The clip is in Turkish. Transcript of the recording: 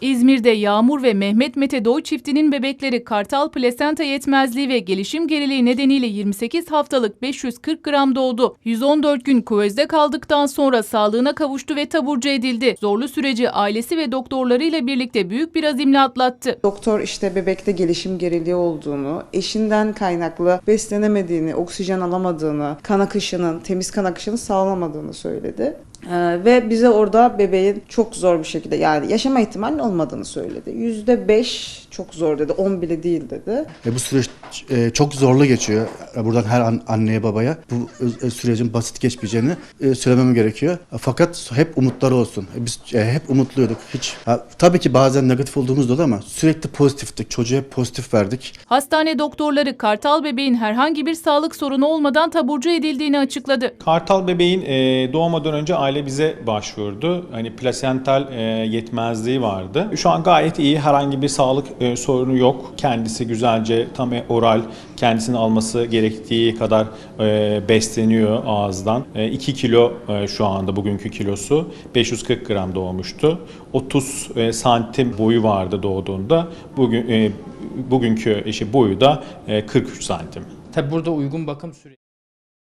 İzmir'de Yağmur ve Mehmet Mete Doy çiftinin bebekleri kartal plasenta yetmezliği ve gelişim geriliği nedeniyle 28 haftalık 540 gram doğdu. 114 gün kuvözde kaldıktan sonra sağlığına kavuştu ve taburcu edildi. Zorlu süreci ailesi ve doktorlarıyla birlikte büyük bir azimle atlattı. Doktor işte bebekte gelişim geriliği olduğunu, eşinden kaynaklı beslenemediğini, oksijen alamadığını, kan akışının, temiz kan akışının sağlamadığını söyledi. Ee, ve bize orada bebeğin çok zor bir şekilde yani yaşama ihtimalinin olmadığını söyledi. Yüzde beş çok zor dedi, on bile değil dedi. E, bu süreç e, çok zorlu geçiyor. E, buradan her an- anneye babaya bu e, sürecin basit geçmeyeceğini e, söylemem gerekiyor. E, fakat hep umutları olsun. E, biz e, hep umutluyduk. Hiç ha, tabii ki bazen negatif olduğumuz da oldu ama sürekli pozitiftik. Çocuğa pozitif verdik. Hastane doktorları kartal bebeğin herhangi bir sağlık sorunu olmadan taburcu edildiğini açıkladı. Kartal bebeğin e, doğmadan önce aile bize başvurdu. Hani plasental e, yetmezliği vardı. Şu an gayet iyi. Herhangi bir sağlık e, sorunu yok. Kendisi güzelce tam oral kendisini alması gerektiği kadar e, besleniyor ağızdan. 2 kilo e, şu anda bugünkü kilosu. 540 gram doğmuştu. 30 e, santim boyu vardı doğduğunda. Bugün e, bugünkü eşi boyu da e, 43 santim. Tabi burada uygun bakım süreci